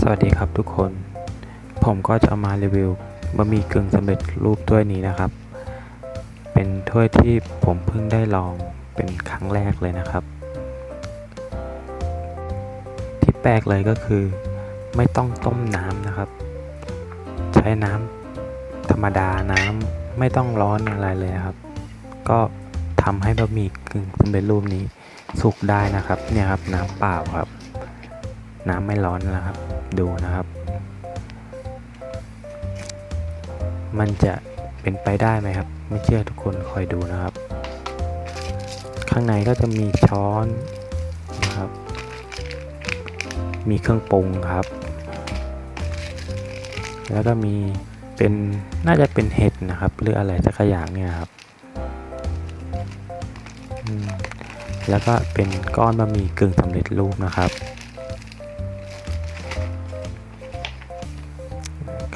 สวัสดีครับทุกคน ผมก็จะมารีวิวบะหมี่กึ่งสำเร็จรูปถ้วยนี้นะครับ เป็นถ้วยที่ผมเพิ่งได้ลองเป็นครั้งแรกเลยนะครับ ที่แปลกเลยก็คือ ไม่ต้องต้มน้ำนะครับ ใช้น้ำธรรมดาน้ำไม่ต้องร้อนอะไรเลยนะครับ ก็ทำให้บะหมี่กึ่งสำเร็จรูปนี้สุกได้นะครับ เนี่ยครับน้ำเปล่าครับ น้ำไม่ร้อนนะครับ ดูนะครับ มันจะเป็นไปได้ไหมครับ ไม่เชื่อทุกคนคอยดูนะครับ ข้างในก็จะมีช้อนนะครับ มีเครื่องปรุงครับ แล้วก็มีเป็นน่าจะเป็นเห็ดนะครับ หรืออะไรสักอย่างเนี่ยครับแล้วก็เป็นก้อนบะหมี่กึ่งสำเร็จรูปนะครับ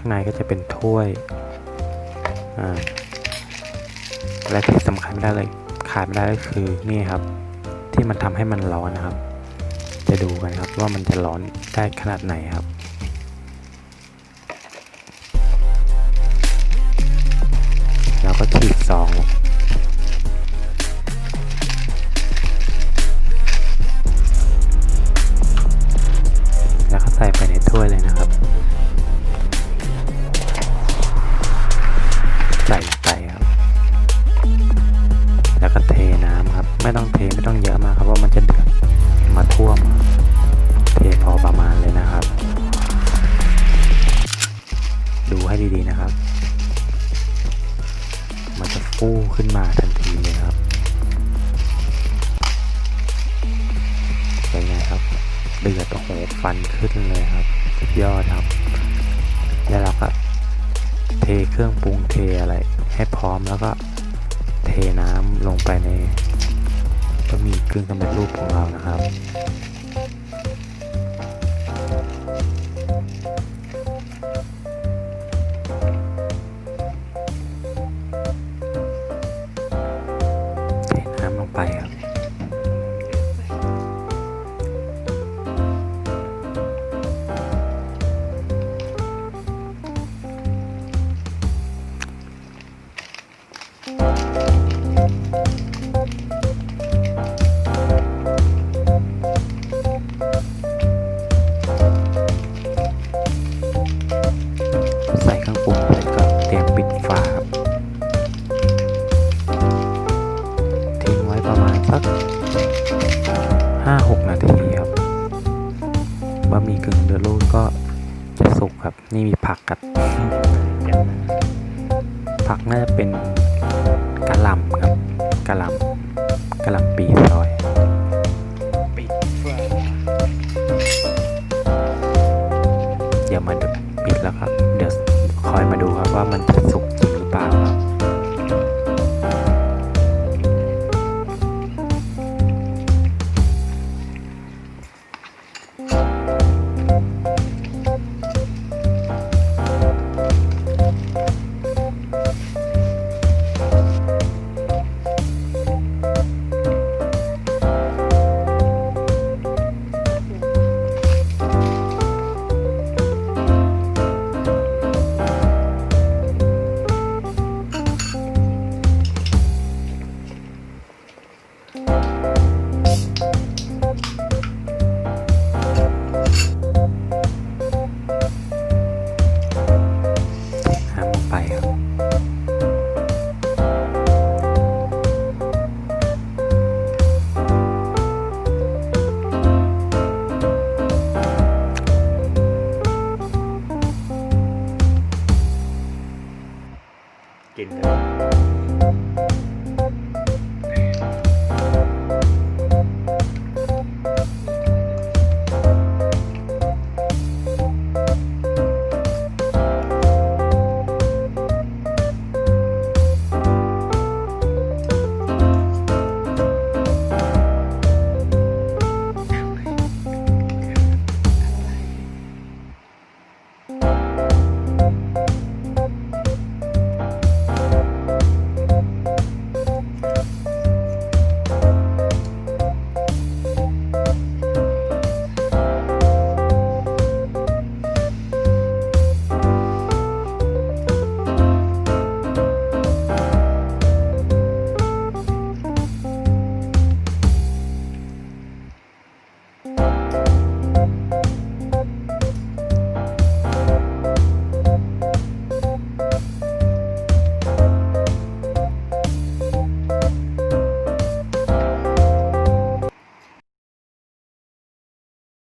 ข้างในก็จะเป็นถ้วยและที่สำคัญไม่ได้เลยขาดไม่ได้ก็คือนี่ครับ ที่มันทำให้มันร้อนนะครับ จะดูกันครับว่ามันจะร้อนได้ขนาดไหนครับเราก็ขีดซองลง ฟันขึ้นเลยครับสุดยอดครับ แล้วเราก็เทเครื่องปรุงเทอะไร ให้พร้อมแล้วก็เทน้ำลงไปในบะหมี่กึ่งสำเร็จรูปของเรานะครับ สักห้าหกนาทีครับบะหมี่กึ่งเดือดรูดก็จะสุกครับ นี่มีผักกับผักน่าจะเป็นกะหล่ำครับกะหล่ำกะหล่ำปีซอยเดี๋ยวมาดูปิดแล้วครับ เดี๋ยวคอยมาดูครับว่ามันจะสุกจริงหรือเปล่าครับ